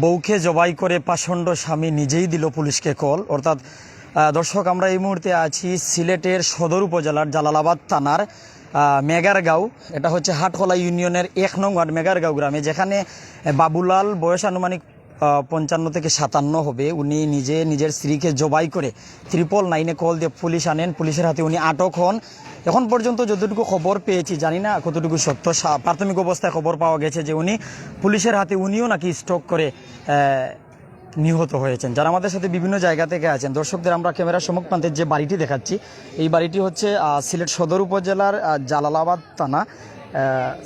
বউকে জবাই করে পাষণ্ড স্বামী নিজেই দিল পুলিশকে কল। অর্থাৎ দর্শক, আমরা এই মুহূর্তে আছি সিলেটের সদর উপজেলার জালালাবাদ থানার মেগারগাঁও। এটা হচ্ছে হাটখোলা ইউনিয়নের এক নং ওয়ার্ড, মেগারগাঁও গ্রামে, যেখানে বাবুলাল বয়স আনুমানিক পঞ্চান্ন থেকে সাতান্ন হবে। উনি নিজে, নিজের স্ত্রীকে জবাই করে ত্রিপল নাইনে কল দিয়ে পুলিশ আনেন। পুলিশের হাতে উনি আটক হন। এখন পর্যন্ত যতটুকু খবর পেয়েছি, জানি না কতটুকু সত্য। প্রাথমিক অবস্থায় খবর পাওয়া গেছে যে উনি, পুলিশের হাতে উনিও নাকি স্ট্রোক করে নিহত হয়েছেন। যারা আমাদের সাথে বিভিন্ন জায়গা থেকে আছেন, দর্শকদের আমরা ক্যামেরার সম্মুখ প্রান্তের যে বাড়িটি দেখাচ্ছি, এই বাড়িটি হচ্ছে সিলেট সদর উপজেলার জালালাবাদ থানা।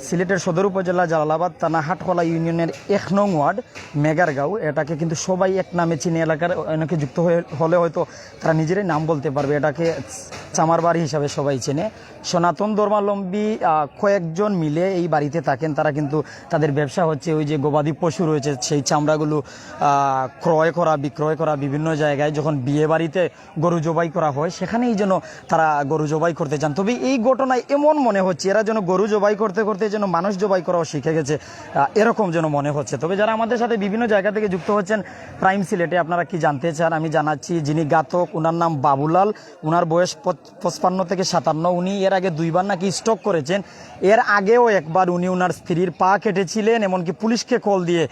সিলেটের সদর উপজেলা জালালাবাদ থানা হাটকলা ইউনিয়নের এক নং ওয়ার্ড, মেগারগাঁও। এটাকে কিন্তু সবাই এক নামে চিনে এলাকার অনেকে যুক্ত হয়ে হলে হয়তো তারা নিজেরাই নাম বলতে পারবে। এটাকে চামার বাড়ি হিসাবে সবাই চেনে। সনাতন ধর্মাবলম্বী কয়েকজন মিলে এই বাড়িতে থাকেন। তারা কিন্তু তাদের ব্যবসা হচ্ছে ওই যে গবাদি পশু রয়েছে, সেই চামড়াগুলো ক্রয় করা, বিক্রয় করা বিভিন্ন জায়গায় যখন বিয়ে বাড়িতে গরু জবাই করা হয়, সেখানেই যেন তারা গরু জবাই করতে চান। তবে এই ঘটনায় এমন মনে হচ্ছে, এরা যেন গরু জবাই করতে করতে যেন মানুষ জবাই করাও শিখে গেছে এরকম যেন মনে হচ্ছে। তবে যারা আমাদের সাথে বিভিন্ন জায়গা থেকে যুক্ত হচ্ছেন, প্রাইম সিলেটে আপনারা কি জানতে চান? আমি জানাচ্ছি, যিনি গাতক ওনার নাম বাবুলাল ওনার বয়স পঁচপান্ন থেকে সাতান্ন। উনি এর আগে দুইবার নাকি স্ট্রোক করেছেন। এর আগেও একবার উনি ওনার স্ত্রীর পা কেটেছিলেন, এমনকি পুলিশকে কল দিয়ে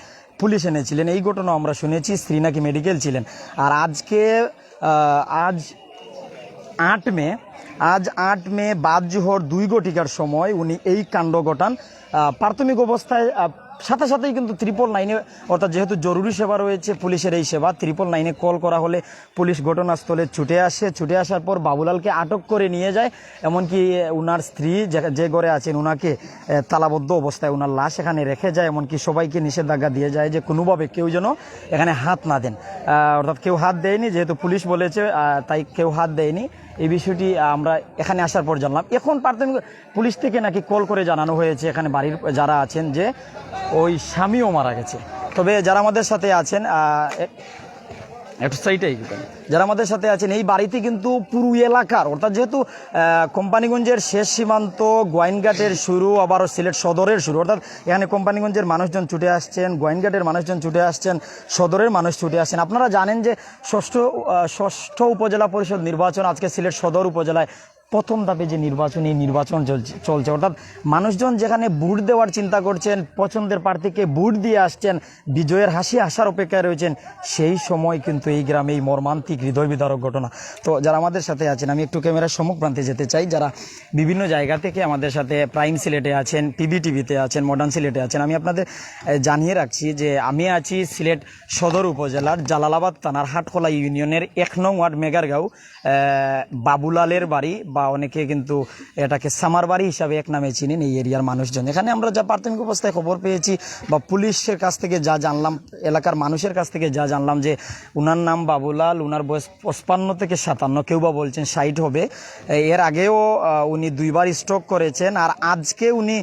পুলিশ এনেছিলেন। এই ঘটনা আমরা শুনেছি, স্ত্রী নাকি মেডিকেল ছিলেন। আর আজকে আজ আট মে আজ আট মে বাদ জোহর দুই গটিকার সময় উনি এই কাণ্ড ঘটান। প্রাথমিক অবস্থায় সাথে সাথেই কিন্তু ত্রিপল নাইনে অর্থাৎ যেহেতু জরুরি সেবা রয়েছে, পুলিশের এই সেবা ত্রিপল নাইনে কল করা হলে পুলিশ ঘটনাস্থলে ছুটে আসে। ছুটে আসার পর বাবুলালকে আটক করে নিয়ে যায়, এমনকি উনার স্ত্রী যে- যে ঘরে আছেন উনাকে তালাবদ্ধ অবস্থায় উনার লাশ এখানে রেখে যায়, এমনকি সবাইকে নিষেধাজ্ঞা দিয়ে যায় যে কোনোভাবে কেউ যেন এখানে হাত না দেন। অর্থাৎ কেউ হাত দেয়নি, যেহেতু পুলিশ বলেছে তাই কেউ হাত দেয়নি। এই বিষয়টি আমরা এখানে আসার পর জানলাম। এখন প্রাথমিক পুলিশ থেকে নাকি কল করে জানানো হয়েছে এখানে বাড়ির যারা আছেন যে ওই স্বামীও মারা গেছে। তবে যারা আমাদের সাথে আছেন একটু সাইটাই যারা আমাদের সাথে আছেন, এই বাড়িতে কিন্তু পুরু এলাকার। অর্থাৎ যেহেতু কোম্পানিগঞ্জের শেষ সীমান্ত গোয়াইনঘাটের শুরু আবার সিলেট সদরের শুরু। অর্থাৎ এখানে কোম্পানিগঞ্জের মানুষজন ছুটে আসছেন, গোয়াইনঘাটের মানুষজন ছুটে আসছেন, সদরের মানুষ ছুটে আসছেন। আপনারা জানেন যে ষষ্ঠ ষষ্ঠ উপজেলা পরিষদ নির্বাচন আজকে সিলেট সদর উপজেলায় প্রথম ধাপে যে নির্বাচন, এই নির্বাচন চলছে চলছে। অর্থাৎ মানুষজন যেখানে ভোট দেওয়ার চিন্তা করছেন, পছন্দের প্রার্থীকে ভোট দিয়ে আসছেন, বিজয়ের হাসি আসার অপেক্ষায় রয়েছেন, সেই সময় কিন্তু এই গ্রামে এই মর্মান্তিক হৃদয় বিদারক ঘটনা। তো যারা আমাদের সাথে আছেন, আমি একটু ক্যামেরার সম্মুখ প্রান্তে যেতে চাই। যারা বিভিন্ন জায়গা থেকে আমাদের সাথে প্রাইম সিলেটে আছেন, পিবি টিভিতে আছেন, মডার্ন সিলেটে আছেন, আমি আপনাদের জানিয়ে রাখছি যে আমি আছি সিলেট সদর উপজেলার জালালাবাদ থানার হাটখোলা ইউনিয়নের এক নং ওয়ার্ড, মেগারগাঁও বাবুলালের বাড়ি বা অনেকে কিন্তু এটাকে সামার বাড়ি হিসাবে এক নামে চিনেন এই এরিয়ার মানুষজন। এখানে আমরা যা প্রাথমিক অবস্থায় খবর পেয়েছি বা পুলিশের কাছ থেকে যা জানলাম, এলাকার মানুষের কাছ থেকে যা জানলাম যে উনার নাম বাবুলাল, উনার বয়স পঁচপান্ন থেকে সাতান্ন, কেউ বা বলছেন ষাট হবে। এর আগেও উনি দুইবার স্ট্রোক করেছেন আর আজকে উনি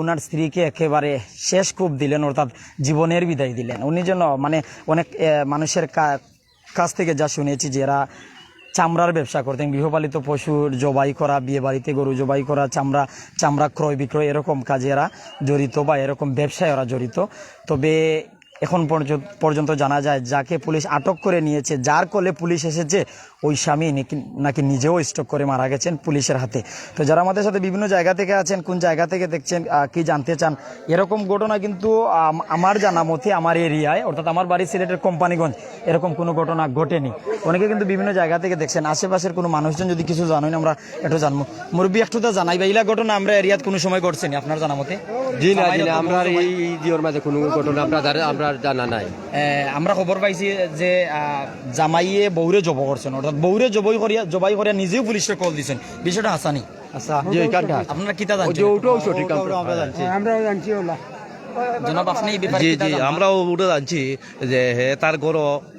উনার স্ত্রীকে একেবারে শেষ কূপ দিলেন, অর্থাৎ জীবনের বিদায় দিলেন। উনি যেন মানে অনেক মানুষের কাছ থেকে যা শুনেছি যে এরা চামড়ার ব্যবসা করতেন। গৃহপালিত পশুর জবাই করা বিয়ে বাড়িতে গরু জবাই করা, চামড়া চামড়া ক্রয় বিক্রয় এরকম কাজে এরা জড়িত বা এরকম ব্যবসায় ওরা জড়িত। তবে এখন পর্যন্ত জানা যায়, যাকে পুলিশ আটক করে নিয়েছে, যার কলে পুলিশ এসেছে ওই স্বামী নাকি- নিজেও স্ট্রোক করে মারা গেছেন পুলিশের হাতে। তো যারা আমাদের সাথে বিভিন্ন জায়গা থেকে আছেন কোন জায়গা থেকে দেখছেন কি জানতে চান এরকম ঘটনা কিন্তু আমার জানা মতে আমার এরিয়ায় অর্থাৎ আমার বাড়ি সিলেটের কোম্পানিগঞ্জ এরকম কোনো ঘটনা ঘটেনি। অনেকে কিন্তু বিভিন্ন জায়গা থেকে দেখছেন আশেপাশের কোনো মানুষজন যদি কিছু জানেন আমরা একটু জানব। মুরব্বী একটু তো জানাই বা ইলা ঘটনা আমরা এরিয়াত কোনো সময় ঘটছেনি আপনার জানা মতে? জি না জি না আমরা এই দিওর মাঝে কোনো ঘটনা আমরা আমরা জানা নাই। আমরা খবর পাইছি যে আহ, জামাইয়ে বৌরে জব করছেন অর্থাৎ বৌরে জবাই করিয়া জবাই করিয়া নিজেও পুলিশে কল দিছেন বিষয়টা হাসানি আচ্ছা জি আপনারা কিতা জানছেন আমরা জানছি জানছি ওলা জনাব আপনি জি জি আমরাও উঠে জানছি যে হে তার ঘর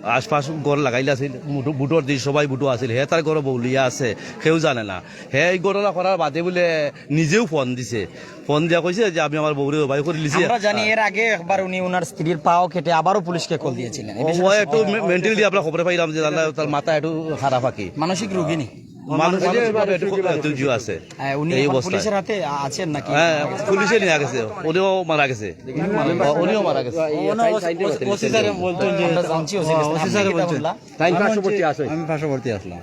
আশপাশ ঘর লাগাইলে আছিল বুটো- বুটোর দি সবাই বুটো আছিল হে তার ঘর বৌলিয়া আছে সেও জানে না। হে এই ঘটনা করার বাদে বোলে নিজেও ফোন দিছে। ফোন দিয়া কৈছে যে আমি আমার বৌরে বাই করে লিছি। আমরা জানি এর আগে একবার উনি ওনার স্ত্রীর পাও কেটে আবারও পুলিশকে কল দিয়েছিলেন। ও একটু মেন্টালি আমরা খবর পাইলাম যে তার মাথা একটু খারাপ আকি মানসিক রোগী নি। মানুষের ভাবে একটু ঐতিহ্য আছে। এই পুলিশের হাতে আছেন নাকি? হ্যাঁ পুলিশে নিয়ে গেছে উনিও মারা গেছে। উনিও মারা গেছে। আমরা জানছি ওসি গেছে। আপনি কিতা বললা? টাইম পার্শ্ববর্তী আছে। আমি পার্শ্ববর্তী আসলাম।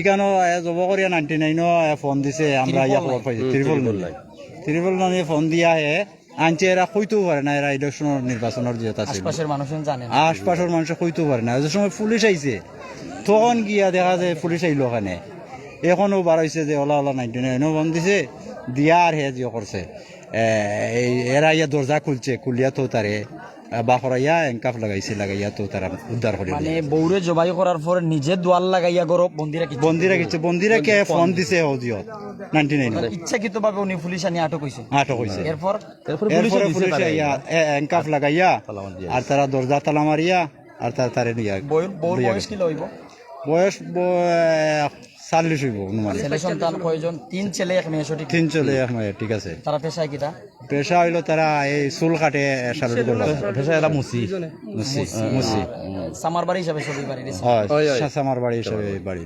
ইকানো জব করিয়া নাইনটি নাইনও ফোন দিছে আমরা ইয়া খবর পাইছি। ত্রিপল ফোন দিয়া হে আনছে এরা কইতেও পারে না এরা ইলেকশনের নির্বাচনের ছিল আশপাশের মানুষজন জানে না। আশপাশের মানুষ কইতেও পারে না। যে সময় পুলিশ আইছে তখন গিয়া দেখা যায় পুলিশ আইলো ওখানে এখনও বার হয়েছে যে ওলা ওলা নাইনটি নাইনও বন্ধ দিছে দিয়া আর হে জিও করছে। এ, এই এরা ইয়া দরজা খুলছে খুলিয়া তো তারে বাখরা ইয়া এনকাফ লাগাইছে লাগাইয়া তো তারা উদ্ধার করে মানে বৌরে জবাই করার পরে নিজে দোয়াল লাগাইয়া গরো বন্দিরা কি বন্দিরা গেছে বন্দিরা কে ফোন দিছে হজিয়ত নাইনটি নাইন। ইচ্ছাকৃত ভাবে উনি পুলিশ আনি আটক হয়েছে আটক হয়েছে এরপর এরপরে পুলিশ আইয়া এনকাফ লাগাইয়া। আর তারা দরজা তালা মারিয়া আর তার তারে নিয়া বয়স কি লইব? বয়স চাল্লিশ হইব অনুমান। ছেলে সন্তান কয়জন? তিন ছেলে এক মেয়ে সঠিক? তিন ছেলে এক মেয়ে ঠিক আছে। তারা পেশায় কিটা পেশা হইল তারা এই চুল কাটে সারুল এরা মুসি। মুসি মুসি সামার বাড়ি হিসাবে সবই বাড়ি সামার বাড়ি হিসাবে বাড়ি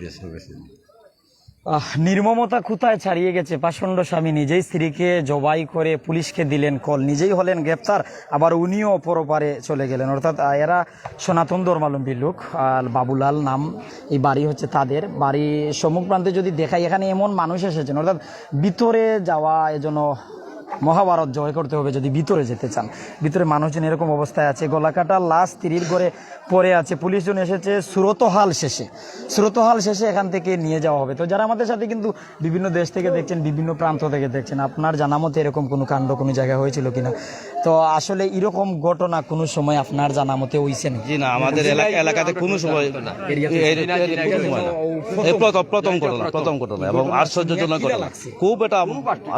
নির্মমতা কোথায় ছাড়িয়ে গেছে। পাষণ্ড স্বামী নিজেই স্ত্রীকে জবাই করে পুলিশকে দিলেন কল। নিজেই হলেন গ্রেপ্তার, আবার উনিও পরপারে চলে গেলেন। অর্থাৎ এরা সনাতন ধর্মালম্বী লোক, আর বাবুলাল নাম, এই বাড়ি হচ্ছে তাদের। বাড়ি সম্মুখ প্রান্তে যদি দেখাই, এখানে এমন মানুষ এসেছেন। অর্থাৎ, ভিতরে যাওয়া, এজন্য মহাভারত জয় করতে হবে যদি ভিতরে যেতে চান। ভিতরে মানুষজন এরকম অবস্থায় আছে গলাকাটা লাশ স্ত্রীর ঘরে পড়ে আছে। পুলিশজন এসেছে সুরতহাল শেষে। সুরতহাল শেষে এখান থেকে নিয়ে যাওয়া হবে। তো যারা আমাদের সাথে কিন্তু বিভিন্ন দেশ থেকে দেখছেন বিভিন্ন প্রান্ত থেকে দেখছেন আপনার জানা মতে এরকম কোনো কাণ্ড কোনো জায়গায় হয়েছিল কিনা? তো আসলে এরকম ঘটনা কোনো সময় আপনার জানা মতে হইছে নাকি? জি না আমাদের এলাকা এলাকাতে কোনো সময় না। প্রথম ঘটনা প্রথম ঘটনা। এবং আশ্চর্যজনক ঘটনা। খুব এটা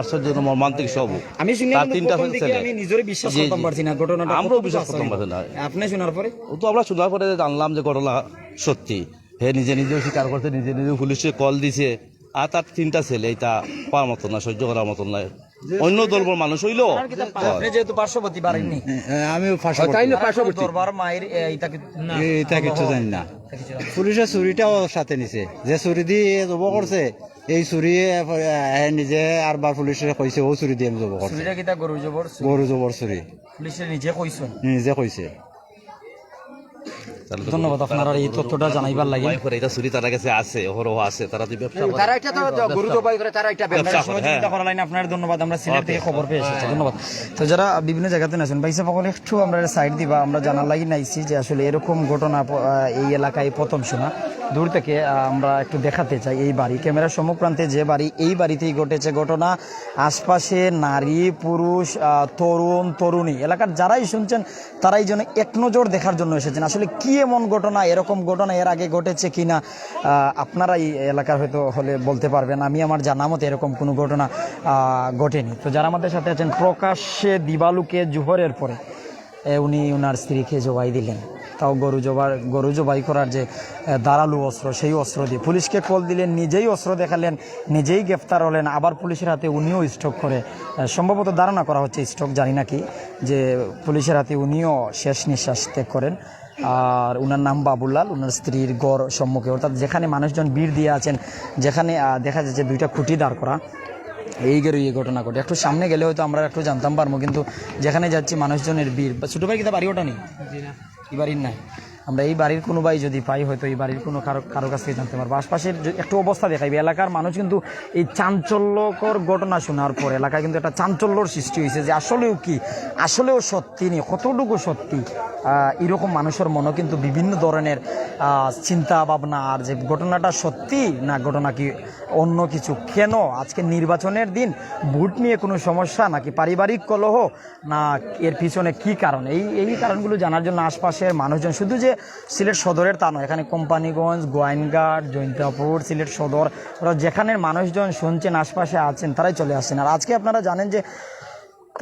আশ্চর্যজনক মর্মান্তিক সব আমি শুনি তিনটা আমি নিজের বিশ্বাস জি, পারছি না ঘটনাটা আমরাও বিশ্বাস করতে পারছি না। আপনি শোনার পরে ও তো আমরা শোনার পরে জানলাম যে ঘটনা সত্যি। হে নিজে নিজেও স্বীকার করছে নিজে নিজে পুলিশে কল দিছে। আর তার তিনটা ছেলে এটা পাওয়ার মতো না সহ্য করার মতো নয়। অন্য দলবর মানুষ হইল? আপনি যেহেতু পার্শ্ববর্তী বাড়িনি আমিও পার্শ্ববর্তী। তাই না পার্শ্ববর্তী। দরবার মায়ের এটা কিছু জানি না। পুলিশের চুরিটাও সাথে নিছে। যে চুরি দিয়ে জব করছে এই চুরি নিজে আর বার পুলিশে কইছে ও চুরি দিয়ে চুরিটা কিতা গরু জবর গরু জবর চুরি পুলিশে নিজে কইছেন নিজে কইছে ধন্যবাদ আপনারা এই তথ্যটা জানাইবার লাগে করে এটা চুরি তারা কাছে আছে অহরহ আছে তারা যে ব্যবসা করে তারা এটা তো গরু জবাই করে তারা এটা ব্যবসা করে সহযোগিতা করার আপনার ধন্যবাদ আমরা সিলেট থেকে খবর পেয়ে এসেছি ধন্যবাদ। তো যারা বিভিন্ন জায়গাতে আছেন ভাই সাহেব সকলে একটু আমরা সাইড দিবা আমরা জানার লাগি নাইছি যে আসলে এরকম ঘটনা আহ, এই এলাকায় প্রথম শোনা। দূর থেকে আমরা একটু দেখাতে চাই এই বাড়ি। ক্যামেরার সম্মুখ প্রান্তে যে বাড়ি, এই বাড়িতেই ঘটেছে ঘটনা। আশপাশে নারী, পুরুষ তরুণ, তরুণী। এলাকার যারাই শুনছেন, তারাই যেন এক নজর দেখার জন্য এসেছেন। আসলে কি এমন ঘটনা, এরকম ঘটনা এর আগে ঘটেছে কি না আপনারা এই এলাকার হয়তো হলে বলতে পারবেন। আমি আমার জানা মতে এরকম কোনো ঘটনা ঘটেনি। তো যারা আমাদের সাথে আছেন, প্রকাশ্যে দিবালুকে জুহরের পরে উনি ওনার স্ত্রীকে জবাই দিলেন। তাও গরু জবার, গরু জবাই করার যে দাঁড়ালু অস্ত্র, সেই অস্ত্র দিয়ে পুলিশকে কল দিলেন, নিজেই অস্ত্র দেখালেন, নিজেই গ্রেফতার হলেন, আবার পুলিশের হাতে উনিও স্ট্রোক করে সম্ভবত ধারণা করা হচ্ছে স্ট্রোক জানি নাকি যে পুলিশের হাতে উনিও শেষ নিঃশ্বাস ত্যাগ করেন। আর উনার নাম বাবুলাল, উনার স্ত্রীর গড় সম্মুখে, অর্থাৎ যেখানে মানুষজন ভিড় দিয়ে আছেন, যেখানে দেখা যাচ্ছে দুইটা খুঁটি দাঁড় করা, এই গেরু এই ঘটনা ঘটে। একটু সামনে গেলে হয়তো আমরা একটু জানতাম পারব, কিন্তু যেখানে যাচ্ছি মানুষজনের ভিড়, বা ছোটো ভাই কিন্তু বাড়ি ওটা নেই? এই বাড়ির নাই। আমরা এই বাড়ির কোনো ভাই যদি পাই, হয়তো এই বাড়ির কোনো কারও কারও কাছ থেকে জানতে পারব। আশপাশের একটু অবস্থা দেখাইবে এলাকার মানুষ কিন্তু এই চাঞ্চল্যকর ঘটনা শোনার পর এলাকায় কিন্তু একটা চাঞ্চল্যর সৃষ্টি হয়েছে যে আসলেও কি, আসলেও সত্যি নেই, কতটুকু সত্যি। এরকম মানুষের মনে কিন্তু বিভিন্ন ধরনের চিন্তা ভাবনা আর যে ঘটনাটা সত্যি না ঘটনা কি অন্য কিছু। কেন? আজকে নির্বাচনের দিন ভোট নিয়ে কোনো সমস্যা, নাকি পারিবারিক কলহ, না এর পিছনে কি কারণ? এই এই কারণগুলো জানার জন্য আশপাশের মানুষজন, শুধু যে সিলেট সদরের তা নয়। এখানে কোম্পানিগঞ্জ, গোয়াইনঘাট, জৈন্তাপুর, সিলেট সদর যেখানে মানুষজন শুনছেন, আশপাশে আছেন, তারাই চলে আসছেন। আর আজকে আপনারা জানেন যে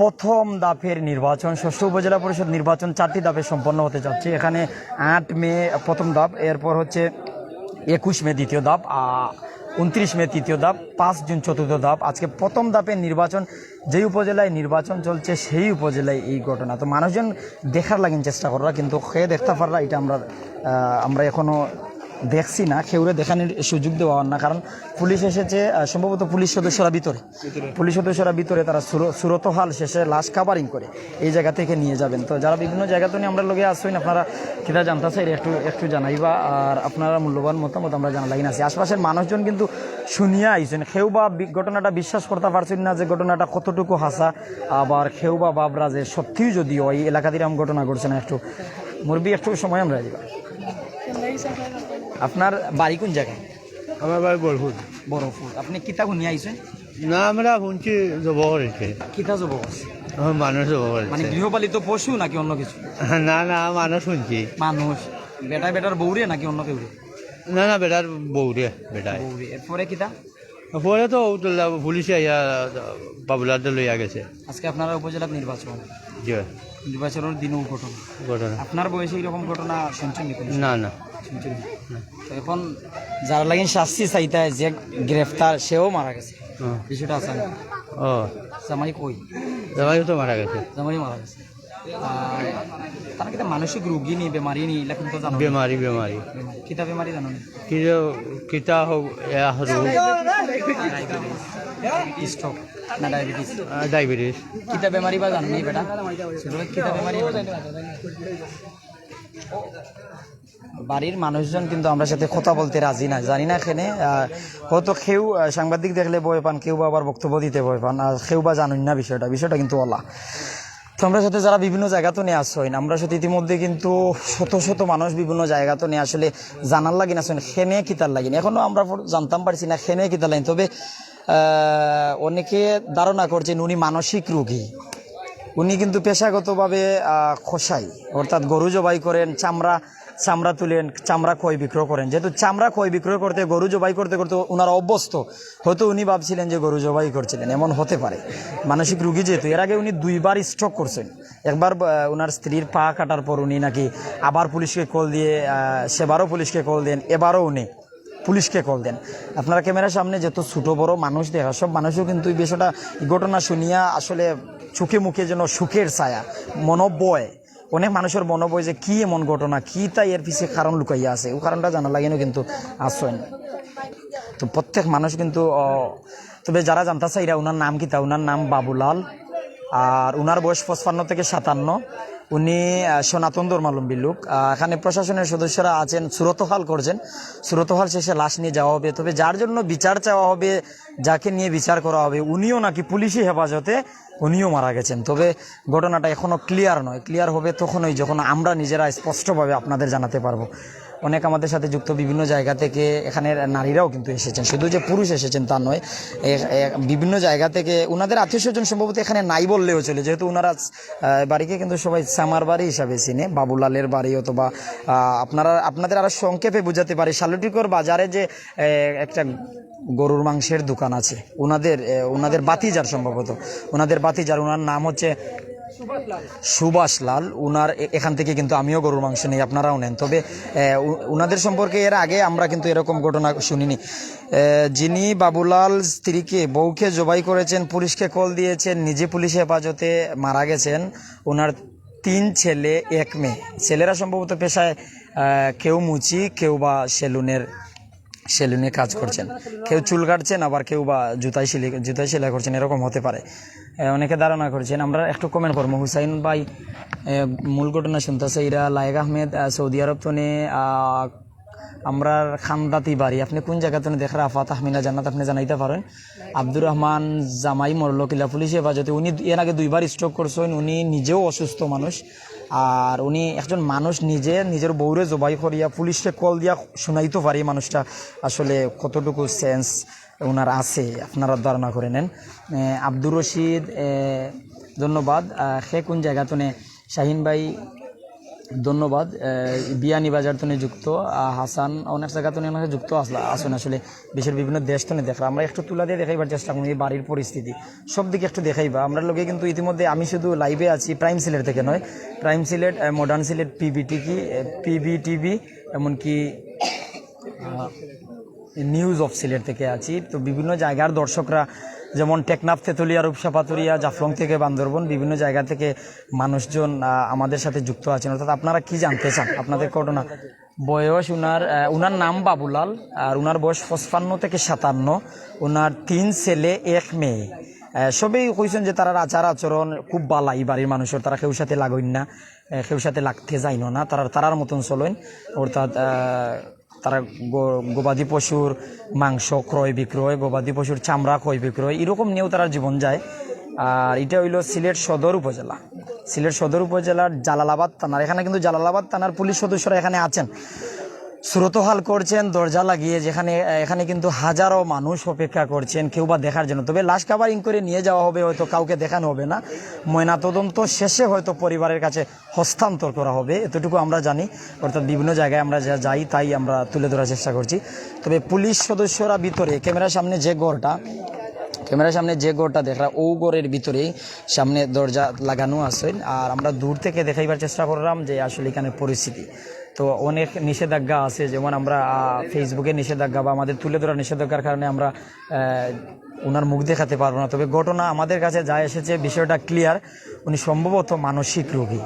প্রথম দাফের নির্বাচন, ষষ্ঠ উপজেলা পরিষদ নির্বাচন চারটি দাপে সম্পন্ন হতে যাচ্ছে। এখানে আট মে প্রথম দাপ, এরপর হচ্ছে একুশ মে দ্বিতীয় ধাপ উনত্রিশ মে তৃতীয় ধাপ, পাঁচ জুন চতুর্থ ধাপ। আজকে প্রথম ধাপের নির্বাচন, যেই উপজেলায় নির্বাচন চলছে, সেই উপজেলায় এই ঘটনা। তো মানুষজন দেখার লাগেন চেষ্টা করা কিন্তু খেয়ে দেখতে পারলা এটা আমরা আমরা এখনও দেখছি না খেউরে দেখানোর সুযোগ দেওয়া হয় না কারণ পুলিশ এসেছে সম্ভবত পুলিশ সদস্যরা ভিতরে। পুলিশ সদস্যরা ভিতরে তারা সুর- সুরতহাল শেষে লাশ কাভারিং করে এই জায়গা থেকে নিয়ে যাবেন। তো যারা বিভিন্ন জায়গা তো নিয়ে আমরা লগে আসছেন আপনারা কিনা জানতে চাই একটু একটু জানাইবা আর আপনারা মূল্যবান মতামত আমরা জানা লাগি আছি। আশপাশের মানুষজন কিন্তু শুনিয়া আইছেন খেউ বা ঘটনাটা বিশ্বাস করতে পারছেন না যে ঘটনাটা কতটুকু হাসা আবার কেউ বা বাবরা যে সত্যিই যদি ওই এলাকাতে এরকম ঘটনা ঘটছে না একটু। মুরবি একটু সময় আমরা দিবা আপনার বাড়ি কোন জায়গায়? আমার বাড়ি বরফুট বরফুর আপনি কিতা শুনিয়া আইছেন? না আমরা শুনছি জব করেছে। কিতা যাব করছে? মানুষ জব মানে গৃহপালিত পশু নাকি অন্য কিছু? না না মানুষ শুনছি। মানুষ। বেটা বেটার বউরে নাকি অন্য কেউ না না বেটার বৌরে বেটাই। বউরে। এরপরে কিতা? পরে তো পুলিশে আইয়া বাবুলাতে লইয়া গেছে। আজকে আপনারা উপজেলার নির্বাচন। যে নির্বাচনের দিনও ঘটনা ঘটনা আপনার বয়সে এরকম ঘটনা শুনছেন নি নি? তো এখন যারা লাগিন শাস্তি চাইতে যে গ্রেফতার সেও মারা গেছে। বিষয়টা আছে। ও। জামাই কই? জামাই তো মারা গেছে। জামাই মারা গেছে। আর তারা কিতা মানসিক রোগী নি বেমারি নি এগুলা কিন্তু জানো। বেমারি বেমারি। কিতা বেমারি জানো না? কি কিতা হোক রোগ। স্ট্রোক না ডায়াবেটিস? ডায়াবেটিস। কিতা বেমারি বা জানো নি বেটা? কিতা বেমারি? বাড়ির মানুষজন কিন্তু আমরা সাথে কথা বলতে রাজি না, জানি না এখানে হয়তো কেউ সাংবাদিক দেখলে ভয় পান, কেউ বা আবার বক্তব্য দিতে ভয় পান, আর কেউ বা জানুন না বিষয়টা বিষয়টা কিন্তু ওলা তো আমরা সাথে যারা বিভিন্ন জায়গা তো নিয়ে আসছেন, আমরা সাথে ইতিমধ্যে কিন্তু শত শত মানুষ বিভিন্ন জায়গা তো নিয়ে আসলে জানার লাগি না আসেন খেনে কিতার লাগি না। এখনও আমরা জানতাম পারছি না খেনে কিতার লাগি তবে অনেকে ধারণা করছেন উনি মানসিক রোগী। উনি কিন্তু পেশাগতভাবে খোসাই। অর্থাৎ গরু জবাই করেন, চামড়া চামড়া তুলেন, চামড়া ক্রয় বিক্রয় করেন। যেহেতু চামড়া ক্রয় বিক্রয় করতে, গরু জবাই করতে করতে ওনারা অভ্যস্ত, হয়তো উনি ভাবছিলেন যে গরু জবাই করছিলেন। এমন হতে পারে। মানসিক রুগী যেহেতু, এর আগে উনি দুইবার স্ট্রোক করছেন। একবার ওনার স্ত্রীর পা কাটার পর উনি নাকি আবার পুলিশকে কল দিয়ে সেবারও পুলিশকে কল দেন, এবারও উনি পুলিশকে কল দেন। আপনারা ক্যামেরার সামনে যত ছোট বড় মানুষ, দেখা সব মানুষও কিন্তু এই বিষয়টা ঘটনা শুনিয়া আসলে চোখে মুখে যেন সুখের ছায়া, মনোবয়। অনেক মানুষের মনোবয় যে কি এমন ঘটনা, কি তাই এর পিছিয়ে কারণ লুকাইয়া আছে, ও কারণটা জানা লাগে না কিন্তু আসেন তো প্রত্যেক মানুষ কিন্তু তবে যারা জানতে চাই ওনার নাম কি তা? ওনার নাম বাবুলাল, আর ওনার বয়স পঁচপান্ন থেকে সাতান্ন। উনি সনাতন ধর্মালম্বী লোক। এখানে প্রশাসনের সদস্যরা আছেন, সুরতহাল করছেন। সুরতহাল শেষে লাশ নিয়ে যাওয়া হবে। তবে যার জন্য বিচার চাওয়া হবে, যাকে নিয়ে বিচার করা হবে, উনিও নাকি পুলিশি হেফাজতে, উনিও মারা গেছেন। তবে ঘটনাটা এখনও ক্লিয়ার নয়। ক্লিয়ার হবে তখনই যখন আমরা নিজেরা স্পষ্টভাবে আপনাদের জানাতে পারব। অনেক আমাদের সাথে যুক্ত বিভিন্ন জায়গা থেকে এখানের নারীরাও কিন্তু এসেছেন। শুধু যে পুরুষ এসেছেন তা নয় বিভিন্ন জায়গা থেকে ওনাদের আত্মীয় স্বজন সম্ভবত এখানে নাই বললেও চলে। যেহেতু ওনারা বাড়িকে কিন্তু সবাই সামার বাড়ি হিসাবে চিনে, বাবুলালের বাড়ি অথবা আপনারা, আপনাদের আরও সংক্ষেপে বুঝাতে পারি, শালুটিকর বাজারে যে একটা গরুর মাংসের দোকান আছে ওনাদের ওনাদের বাতিজার সম্ভবত। ওনাদের বাতিজার ওনার নাম হচ্ছে সুভাষ লাল, উনার এখান থেকে কিন্তু আমিও গরুর মাংস নেই, আপনারাও নেন। তবে উনাদের সম্পর্কে এর আগে আমরা কিন্তু এরকম ঘটনা শুনিনি। যিনি বাবুলাল স্ত্রীকে, বউকে জবাই করেছেন, পুলিশকে কল দিয়েছেন, নিজে পুলিশ হেফাজতে মারা গেছেন ওনার তিন ছেলে, এক মেয়ে। ছেলেরা সম্ভবত পেশায় কেউ মুচি, কেউ বা সেলুনের সেলুনে কাজ করছেন। কেউ চুল কাটছেন, আবার কেউ বা জুতাই সেলাই জুতাই সেলাই করছেন, এরকম হতে পারে। অনেকে ধারণা করছেন, আমরা একটু কমেন্ট করব। হুসাইন ভাই মূল ঘটনা শুনতেছে এরা লায়েক আহমেদ সৌদি আরব তনে আমরা খানদাতি বাড়ি। আপনি কোন জায়গা থেকে দেখেন আফাত আহমিনা জান্নাত আপনি জানাইতে পারেন? আব্দুর রহমান জামাই মরল পুলিশ হেফাজতে। উনি এর আগে দুইবার স্ট্রোক করছেন, উনি নিজেও অসুস্থ মানুষ। আর উনি একজন মানুষ নিজে, নিজের বউরে জবাই করিয়া পুলিশকে কল দিয়া শুনাইতে পারি মানুষটা। আসলে কতটুকু সেন্স ওনার আছে, আপনারা ধারণা করে নেন। আব্দুর রশিদ ধন্যবাদ। সে কোন জায়গা শাহিন ভাই ধন্যবাদ। এ, বিয়ানি বাজার তনে যুক্ত হাসান অনেক জায়গা তনে অনেক যুক্ত আসুন আসলে বিশ্বের বিভিন্ন দেশ তনে দেখা। আমরা একটু তুলা দিয়ে দেখাইবার চেষ্টা করি বাড়ির পরিস্থিতি। সব দিকে একটু দেখাইবা। আমরা লোকে কিন্তু ইতিমধ্যে আমি শুধু লাইভে আছি প্রাইম সিলেট থেকে নয়। Prime Sylhet modern Sylhet PBT কি পিবি টিভি এমনকি নিউজ অফ সিলেট থেকে আছি। তো বিভিন্ন জায়গার দর্শকরা যেমন টেকনাফ, তেতুলিয়া রূপসা পাতুরিয়া জাফলং থেকে বান্দরবন, বিভিন্ন জায়গা থেকে মানুষজন আমাদের সাথে যুক্ত আছেন। অর্থাৎ আপনারা কি জানতে চান? আপনাদের ঘটনা বয়স উনার উনার নাম বাবুলাল, আর উনার বয়স পঁচপান্ন থেকে সাতান্ন। উনার তিন ছেলে, এক মেয়ে। সবেই কইছেন যে তারা আচার আচরণ খুব বালা এই বাড়ির মানুষের। তারা কেউ সাথে লাগইন না কেউ সাথে লাগতে যাইন না। তারা তারার মতন চলেন। অর্থাৎ তারা গবাদি পশুর মাংস ক্রয় বিক্রয়, গবাদি পশুর চামড়া ক্রয় বিক্রয়, এরকম নিয়েও তারা জীবন যায়। আর এটা হইল সিলেট সদর উপজেলা। সিলেট সদর উপজেলার জালালাবাদ থানার, এখানে কিন্তু জালালাবাদ থানার পুলিশ সদস্যরা এখানে আছেন। স্রোতহাল করছেন, দরজা লাগিয়ে যেখানে, এখানে কিন্তু হাজারো মানুষ অপেক্ষা করছেন, কেউ বা দেখার জন্য। তবে লাশ কাভারিং করে নিয়ে যাওয়া হবে, হয়তো কাউকে দেখানো হবে না। ময়নাতদন্ত শেষে হয়তো পরিবারের কাছে হস্তান্তর করা হবে, এতটুকু আমরা জানি। অর্থাৎ বিভিন্ন জায়গায় আমরা যা যাই, তাই আমরা তুলে ধরার চেষ্টা করছি। তবে পুলিশ সদস্যরা ভিতরে, ক্যামেরার সামনে যে গড়টা, ক্যামেরার সামনে যে গড়টা দেখা ও গড়ের ভিতরেই সামনে দরজা লাগানো আছে। আর আমরা দূর থেকে দেখাইবার চেষ্টা করলাম যে আসলে এখানে পরিস্থিতি। তো অনেক নিষেধাজ্ঞা আছে, যেমন আমরা ফেসবুকে নিষেধাজ্ঞা বা আমাদের তুলে ধরা নিষেধাজ্ঞার কারণে আমরা ওনার মুখ দেখাতে পারব না। তবে ঘটনা আমাদের কাছে যা এসেছে, বিষয়টা ক্লিয়ার উনি সম্ভবত মানসিক রোগী।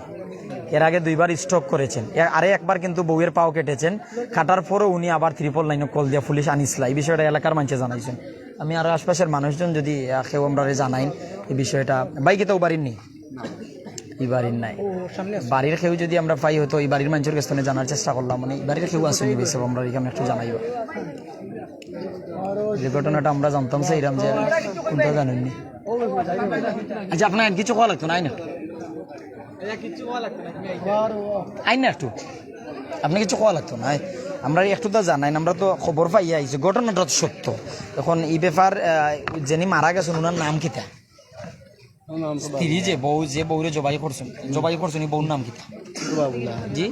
এর আগে দুইবার স্টক করেছেন। আরে একবার কিন্তু বউয়ের পাও কেটেছেন। কাটার পরও উনি আবার ত্রিপল লাইনে কল দিয়ে পুলিশ আনিসলা এই বিষয়টা এলাকার মানুষে জানাইছেন। আমি আরও আশপাশের মানুষজন যদি কেউ আমরা জানাইন এই বিষয়টা। বাইকে তো বাড়ির নেই। এই বাড়ির নাই বাড়ির কেউ যদি আমরা পাই হয়তো এই বাড়ির মানুষের কাছে জানার চেষ্টা করলাম। মানে এই বাড়ির কেউ আসেনি বেশি আমরা এখানে একটু জানাইব। যে ঘটনাটা আমরা জানতাম সেইরাম যে কোনটা জানেননি আচ্ছা আপনার কিছু কওয়া লাগতো না আইন? একটু আইন না একটু। আপনি কিছু কোয়া লাগতো না আই- আমরা একটু তো জানাই আমরা তো খবর পাই আইছি। ঘটনাটা সত্য। এখন এই ব্যাপার যিনি মারা গেছেন ওনার নাম কিতা? স্ত্রী যে বউ যে বউরে জবাই করছেন জবাই করছেন বউর নাম কিতা জি?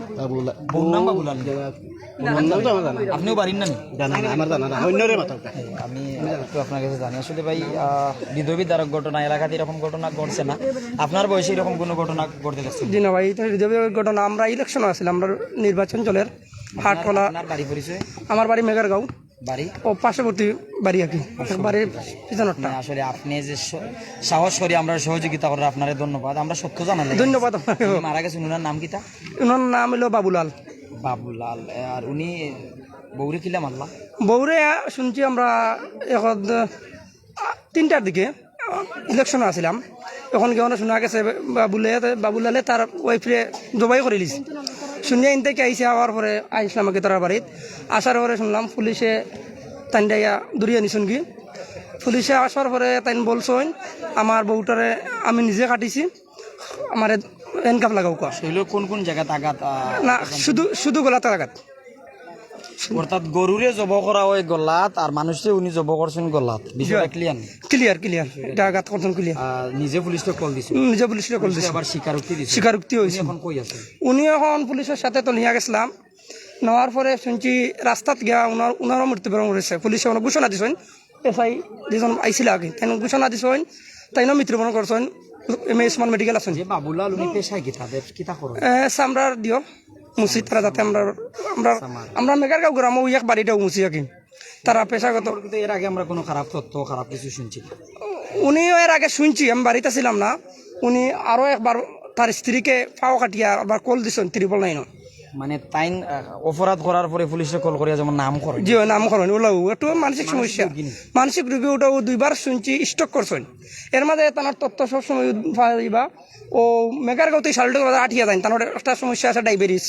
বউর নাম আপনিও বাড়ির নামি? আমি একটু আপনার কাছে জানি। আসলে ভাই বিধবী দ্বারক ঘটনা এলাকাতে এরকম ঘটনা ঘটছে না। আপনার বয়সে এরকম কোনো ঘটনা ঘটতে দেখছেন? জি না ভাই এটা ঘটনা। আমরা ইলেকশন আসলে আমরা নির্বাচন চলের হাটকলা আপনার বাড়ি পরিচয়? আমার বাড়ি মেগারগাঁও। বাড়ি? ও পার্শ্ববর্তী বাড়ি আর কি বাড়ির পিছনটা না, আসলে আপনি যে সাহস করে আমরা সহযোগিতা করার আপনারে ধন্যবাদ। আমরা সত্য জানালে ধন্যবাদ। মারা গেছেন ওনার নাম কিতা ওনার নাম হলো বাবুলাল। বাবুলাল। আর উনি বৌরে কিলাম আল্লাহ বৌরে শুনছি আমরা এখন তিনটার দিকে ইলেকশন আসছিলাম এখন কি শোনা গেছে বাবুলে বাবুলালে তার ওয়াইফরে জবাই করে লিছে শুনিয়া ইন থেকে আইসে আওয়ার পরে আইসলাম আগে তার বাড়িত। আসার পরে শুনলাম পুলিশে তাইন্ডাইয়া দূরিয়া নিছুন কি? পুলিশে আসার পরে তাইন বলছেন আমার বউটারে আমি নিজে কাটিছি আমার এনকাপ লাগাও কোন কোন জায়গাতে আঘাত না শুধু শুধু গোলাতে আঘাত। অর্থাৎ গরুরে জব করা হয় গলাত আর মানুষে উনি জব করছেন গলাত। বিষয়টা ক্লিয়ার ক্লিয়ার ক্লিয়ার এটা আঘাত করছেন ক্লিয়ার নিজে পুলিশকে কল দিছে। নিজে পুলিশে কল দিছে। আবার স্বীকারোক্তি দিছে। স্বীকারোক্তি উনি এখন কই আছে উনি এখন পুলিশের সাথে তো নিয়ে গেছিলাম। নেওয়ার পরে শুনছি রাস্তাত গিয়া উনার উনারও মৃত্যুবরণ করেছে। পুলিশে অনেক ঘোষণা দিছেন এসআই যেজন আইছিল আগে। তাই ঘোষণা দিছেন তাইনও মৃত্যুবরণ করছেন এম এ স্মল মেডিকেল আছেন। বাবুলাল উনি পেশায় কি তাদের কিতা করো সামরার দিও মুসি তারা যাতে আমরা আমরা আমরা মেগারগাঁও গ্রামও ইয়াক বাড়িটাও মুসি আঁকি তারা পেশাগত কিন্তু এর আগে আমরা কোনো খারাপ তথ্য খারাপ কিছু শুনছি উনিও এর আগে শুনছি আমি বাড়িতে ছিলাম না। উনি আরও একবার তার স্ত্রীকে পাও কাটিয়া আবার কল দিছেন ত্রিপল নাইন মানে আহ, অপরাধ করার পরে পুলিশে কল করিয়া যেমন নাম করে জি নাম করেন ওলাও একটু মানসিক সমস্যা। মানসিক রোগী ওটাও দুইবার শুনছি স্টক করছেন। এর মাঝে তার তথ্য সবসময় পাইবা ও মেগার গতি সালটু আঠিয়া যায় তার একটা সমস্যা আছে ডায়াবেটিস।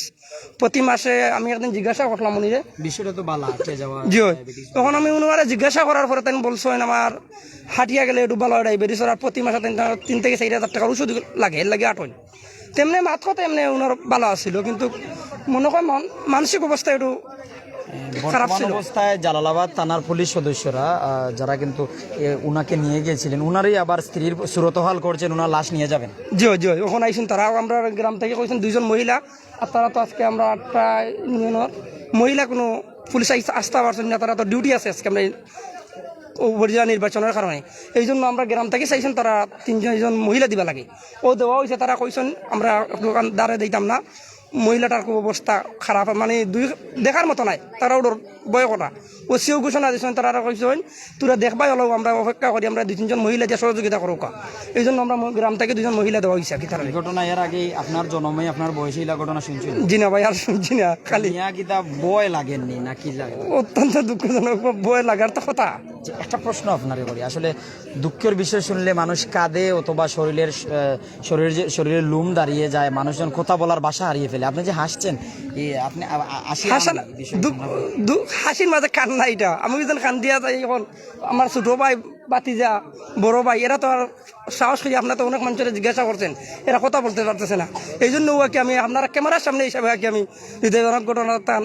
প্রতি মাসে আমি একদিন জিজ্ঞাসা করলাম উনি যে বিষয়টা তো বালা আটকে যাওয়া জি হয়। তখন আমি উনারে জিজ্ঞাসা করার পরে তাই বলছেন আমার হাটিয়া গেলে একটু ভালো ডায়াবেটিস আর প্রতি মাসে তিন থেকে চারি হাজার টাকার ওষুধ লাগে এর লাগে আট হয়। তেমনি মাত কথা এমনি উনার ভালো আছিল কিন্তু মনে মান- মানসিক অবস্থা একটু খারাপ বর্তমান অবস্থায় জালালাবাদ থানার পুলিশ সদস্যরা যারা কিন্তু উনাকে নিয়ে গিয়েছিলেন উনারই আবার স্ত্রীর সুরতহাল করছেন উনার লাশ নিয়ে যাবেন। জি জি। ওখানে আইসেন তারা। আমরা গ্রাম থেকে কইছেন দুইজন মহিলা আর তারা তো আজকে আমরা আটটা ইউনিয়নের মহিলা কোনো পুলিশ আইস- আসতে পারছেন না তারা তো ডিউটি আছে আজকে আমরা উপজেলা নির্বাচনের কারণে। এই জন্য আমরা গ্রাম থেকে চাইছেন তারা তিনজন মহিলা দিবা লাগে। ও দেওয়া হয়েছে তারা কইছেন আমরা দ্বারে দিতাম না। মহিলাটার অবস্থা খারাপ মানে দুই দেখার মতো নাই তারা ওর বয় করা ও সিও ঘোষণা দিয়েছেন তারা কইছেন তোরা দেখবাই হলো আমরা অপেক্ষা করি আমরা দুই তিনজন মহিলা দিয়ে সহযোগিতা করো কা এই জন্য আমরা গ্রাম থেকে দুজন মহিলা দেওয়া হয়েছে কি তারা। ঘটনা এর আগে আপনার জন্মই আপনার বয়সে ইলা ঘটনা শুনছিল জি না ভাই আর শুনছি না খালি। কিতা বয় লাগেননি না কি লাগে? অত্যন্ত দুঃখজনক বয় লাগার তো কথা। যে একটা প্রশ্ন আপনারে করি। আসলে দুঃখের বিষয় শুনলে মানুষ কাঁদে অথবা শরীরের শরীর শরীরের যে শরীরের লুম দাঁড়িয়ে যায় মানুষজন কথা বলার বাসা হারিয়ে ফেলে। আপনি যে হাসছেন আপনি হাসির মাঝে কান্না এটা। আমি কান দিয়া যাই এখন আমার ছোট ভাই বাতিজা বড় ভাই এরা তো আর সাহস করি আপনার তো অনেক মানুষের জিজ্ঞাসা করছেন। এরা কথা বলতে পারতেছে না। এই জন্য ওকে আমি আপনার ক্যামেরার সামনে হিসাবে কি আমি হৃদয়জনক ঘটনা তান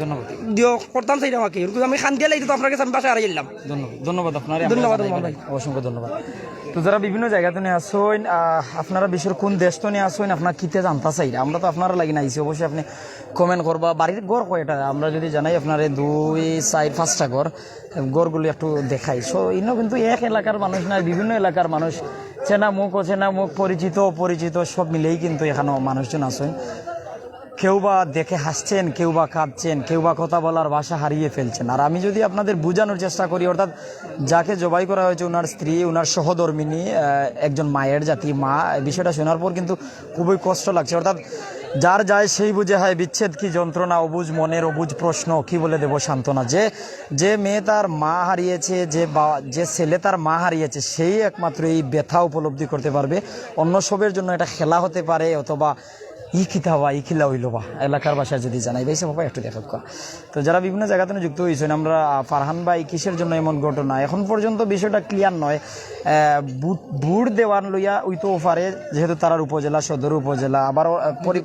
ধন্যবাদ। দিও করতাম সেইটা আমাকে। আমি খান দিয়ে তো আপনার কাছে আমি বাসায় হারিয়ে এলাম ধন্যবাদ। ধন্যবাদ আপনার। ধন্যবাদ, অসংখ্য ধন্যবাদ। তো যারা বিভিন্ন জায়গাতে নিয়ে আসেন আপনারা বিশ্বের কোন দেশ তো নিয়ে আসেন আপনার কিতে জানতা চাই আমরা তো আপনারা লাগি নাইছি অবশ্যই আপনি কমেন্ট করবা। বাড়ির গড় কয়টা? আমরা যদি জানাই আপনার দুই, চার, পাঁচটা ঘর গড়গুলি একটু দেখাই। সো ইনো কিন্তু এক এলাকার মানুষ নয় বিভিন্ন এলাকার মানুষ। চেনা মুখ, অচেনা মুখ, পরিচিত, অপরিচিত, সব মিলেই কিন্তু এখানে মানুষজন আসেন কেউ বা দেখে হাসছেন, কেউ বা কাঁদছেন, কেউ বা কথা বলার ভাষা হারিয়ে ফেলছেন। আর আমি যদি আপনাদের বোঝানোর চেষ্টা করি, অর্থাৎ যাকে জবাই করা হয়েছে ওনার স্ত্রী ওনার সহধর্মিনী একজন মায়ের জাতি, মা, বিষয়টা শোনার পর কিন্তু খুবই কষ্ট লাগছে। অর্থাৎ যার যায় সেই বুঝে হয়, বিচ্ছেদ কি যন্ত্রণা, অবুজ মনের অবুজ প্রশ্ন, কি বলে দেব সান্ত্বনা? যে যে মেয়ে তার মা হারিয়েছে, যে বা, যে ছেলে তার মা হারিয়েছে, সেই একমাত্র এই ব্যথা উপলব্ধি করতে পারবে। অন্য সবের জন্য এটা খেলা হতে পারে, অথবা ই খিতা বা ই খিলা হইল বা। এলাকার ভাষায় যদি জানাই বেশি বাবা, একটু দেখা তো যারা বিভিন্ন জায়গাতে যুক্ত হয়েছেন, আমরা ফারহান ভাই, কিসের জন্য এমন ঘটনা? এখন পর্যন্ত বিষয়টা ক্লিয়ার নয়। বুট- দেওয়ার লইয়া হইতেও পারে, যেহেতু তারার উপজেলা, সদর উপজেলা, আবার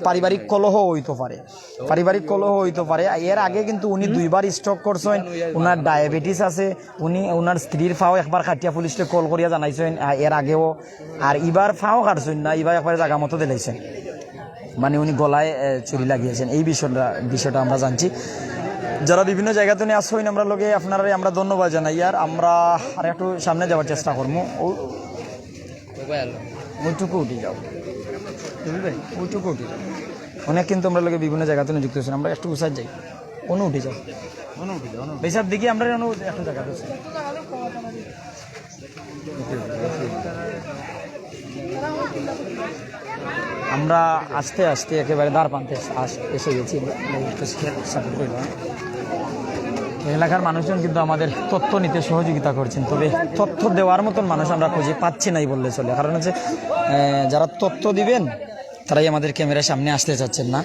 পারিবারিক কলহ হইতে পারে। পারিবারিক কলহ হইতে পারে। এর আগে কিন্তু উনি দুইবার স্ট্রোক করছেন ওনার ডায়াবেটিস আছে, উনি ওনার স্ত্রীর ফাও একবার খাটিয়া পুলিশকে কল করিয়া জানাইছেন এর আগেও। আর ইবার ফাও কাটছেন না ইবার একবার জায়গা মতো দিলাইছেন। মানে উনি গলায় চুরি লাগিয়েছেন। এই বিষয়টা বিষয়টা আমরা জানছি। যারা বিভিন্ন জায়গাতে নিয়ে আসছেন আমরা লোকে আপনারা আমরা ধন্যবাদ জানাই। আর আমরা আর একটু সামনে যাওয়ার চেষ্টা করব। ওইটুকু উঠে যাও। ওইটুকু উঠে যাও। অনেক কিন্তু আমরা লোকে বিভিন্ন জায়গাতে নিয়ে যুক্ত হয়েছেন। আমরা একটু উসার যাই। অনু উঠে যাও। বেশার দিকে আমরা একটু জায়গাতে আমরা আস্তে আস্তে একেবারে দ্বার প্রান্তে এসে গেছি। এলাকার মানুষজন কিন্তু আমাদের তথ্য নিতে সহযোগিতা করছেন, তবে তথ্য দেওয়ার মতন মানুষ আমরা খুঁজে পাচ্ছি নাই বললে চলে। কারণ হচ্ছে যারা তথ্য দিবেন, তারাই আমাদের ক্যামেরার সামনে আসতে চাচ্ছেন না।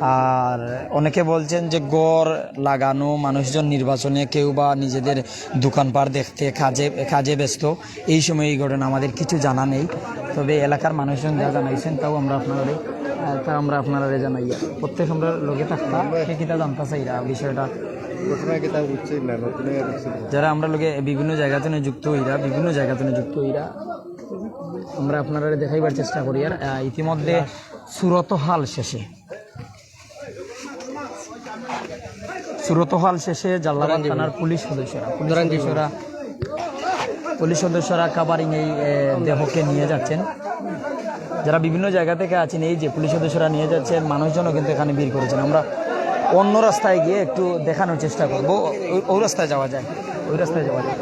আর অনেকে বলছেন যে গড় লাগানো মানুষজন নির্বাচনে কেউ বা নিজেদের দোকানপাট দেখতে কাজে কাজে ব্যস্ত। এই সময় এই ঘটনা আমাদের কিছু জানা নেই। তবে এলাকার মানুষজন যা জানাইছেন তাও আমরা আপনারা তা আমরা আপনারা জানাই। প্রত্যেক আমরা লোকে থাকতাম সে কিতা জানতে চাই বিষয়টা? যারা আমরা লোকে বিভিন্ন জায়গাতে যুক্ত হইরা বিভিন্ন জায়গাতে যুক্ত হইরা আমরা আপনারা দেখাইবার চেষ্টা করি। আর ইতিমধ্যে সুরত হাল শেষে। সুরতহাল শেষে জাল্লাবাদ থানার পুলিশ সদস্যরা পুলিশ সদস্যরা পুলিশ সদস্যরা কাবারিং এই দেহকে নিয়ে যাচ্ছেন। যারা বিভিন্ন জায়গা থেকে আছেন এই যে পুলিশ সদস্যরা নিয়ে যাচ্ছেন মানুষজনও কিন্তু এখানে ভিড় করেছেন। আমরা অন্য রাস্তায় গিয়ে একটু দেখানোর চেষ্টা করব। ওই- ওই রাস্তায় যাওয়া যায়। ওই রাস্তায় যাওয়া যায়।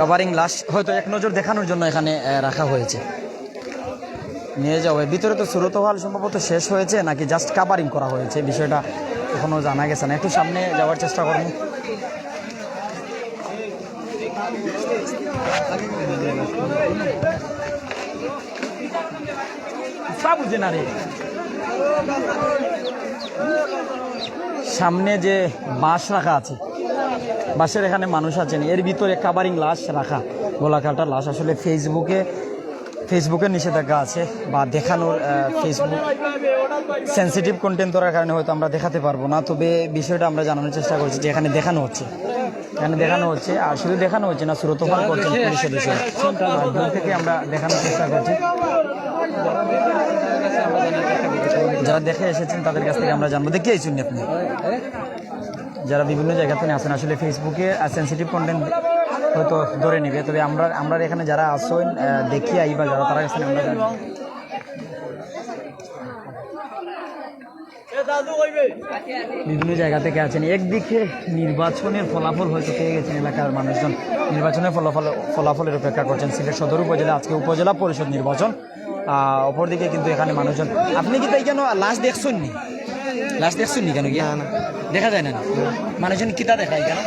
কাভারিং লাশ হয়তো এক নজর দেখানোর জন্য এখানে রাখা হয়েছে। নিয়ে যাওয়া ভিতরে তো সুরতহাল সম্ভবত শেষ হয়েছে, নাকি জাস্ট কাভারিং করা হয়েছে? বিষয়টা এখনও জানা গেছে না। একটু সামনে যাওয়ার চেষ্টা করব বুঝে না রে। সামনে যে বাঁশ রাখা আছে বাসের এখানে মানুষ আছেন। এর ভিতরে কাভারিং লাশ রাখা গোলাকাটা লাশ। আসলে ফেসবুকে ফেসবুকের নিষেধাজ্ঞা আছে বা দেখানোর ফেসবুক সেন্সিটিভ কন্টেন্ট করার কারণে হয়তো আমরা দেখাতে পারব না। তবে বিষয়টা আমরা জানানোর চেষ্টা করছি যে এখানে দেখানো হচ্ছে। এখানে দেখানো হচ্ছে, আর শুধু দেখানো হচ্ছে না সুরতফান করছেন পুলিশ সদস্যরা আর দূর থেকে আমরা দেখানোর চেষ্টা করছি। যারা দেখে এসেছেন তাদের কাছ থেকে আমরা জানব। দেখে আপনি। যারা বিভিন্ন জায়গা থেকে আসেন, আসলে ফেসবুকে সেন্সিটিভ কন্টেন্ট হয়তো ধরে নেবে। তবে আমরা আমরা এখানে যারা আসেন দেখি আই বা যারা তারা কাছে আমরা বিভিন্ন জায়গা থেকে আছেন। একদিকে নির্বাচনের ফলাফল হয়তো পেয়ে গেছেন এলাকার মানুষজন। নির্বাচনের ফলাফল, ফলাফলের অপেক্ষা করছেন সিলেট সদর উপজেলা, আজকে উপজেলা পরিষদ নির্বাচন। অপরদিকে কিন্তু এখানে মানুষজন। আপনি কি তাই কেন লাশ দেখছেন নি লাশ দেখছেন নি কেন কি দেখা যায় না মানুষজন কিতা দেখায় কেন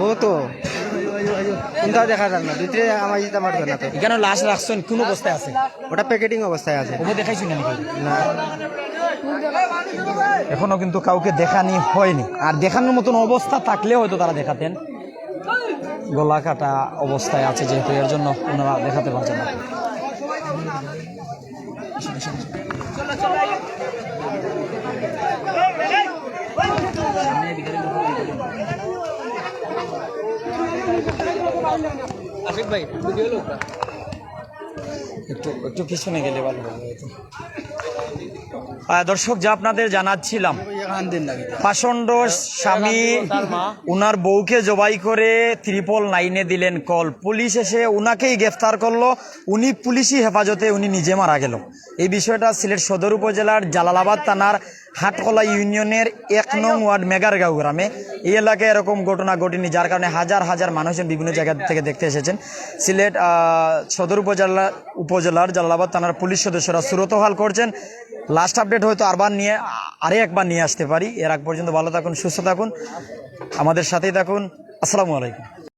ও তো কোনটাও দেখা যায় না দুইটাই আমার যেতে পারবে না তো এখানে লাশ রাখছেন কোন অবস্থায় আছে ওটা প্যাকেটিং অবস্থায় আছে ওকে দেখাইছি না না এখনও কিন্তু কাউকে দেখানি হয়নি আর দেখানোর মতন অবস্থা থাকলে হয়তো তারা দেখাতেন গলা কাটা অবস্থায় আছে যেহেতু এর জন্য ওনারা দেখাতে পারছেন না একটু একটু পিছনে গেলে ভালো হবে দর্শক, যা আপনাদের জানাচ্ছিলাম। পাষণ্ড স্বামী, উনার বউকে জবাই করে ত্রিপল নাইনে দিলেন কল। পুলিশ এসে উনাকেই গ্রেফতার করল। উনি পুলিশি হেফাজতে উনি নিজে মারা গেল। এই বিষয়টা সিলেট সদর উপজেলার জালালাবাদ থানার হাটকলা ইউনিয়নের এক নং ওয়ার্ড মেগারগাঁও গ্রামে। এই এলাকায় এরকম ঘটনা ঘটেনি, যার কারণে হাজার হাজার মানুষজন বিভিন্ন জায়গা থেকে দেখতে এসেছেন। সিলেট সদর উপজেলা উপজেলার জালালাবাদ থানার পুলিশ সদস্যরা সুরতহাল করছেন। লাস্ট আপডেট হয়তো আরবার নিয়ে, আরে একবার নিয়ে আসতে পারি। এর আগ পর্যন্ত ভালো থাকুন, সুস্থ থাকুন। আমাদের সাথেই থাকুন। আসসালামু আলাইকুম।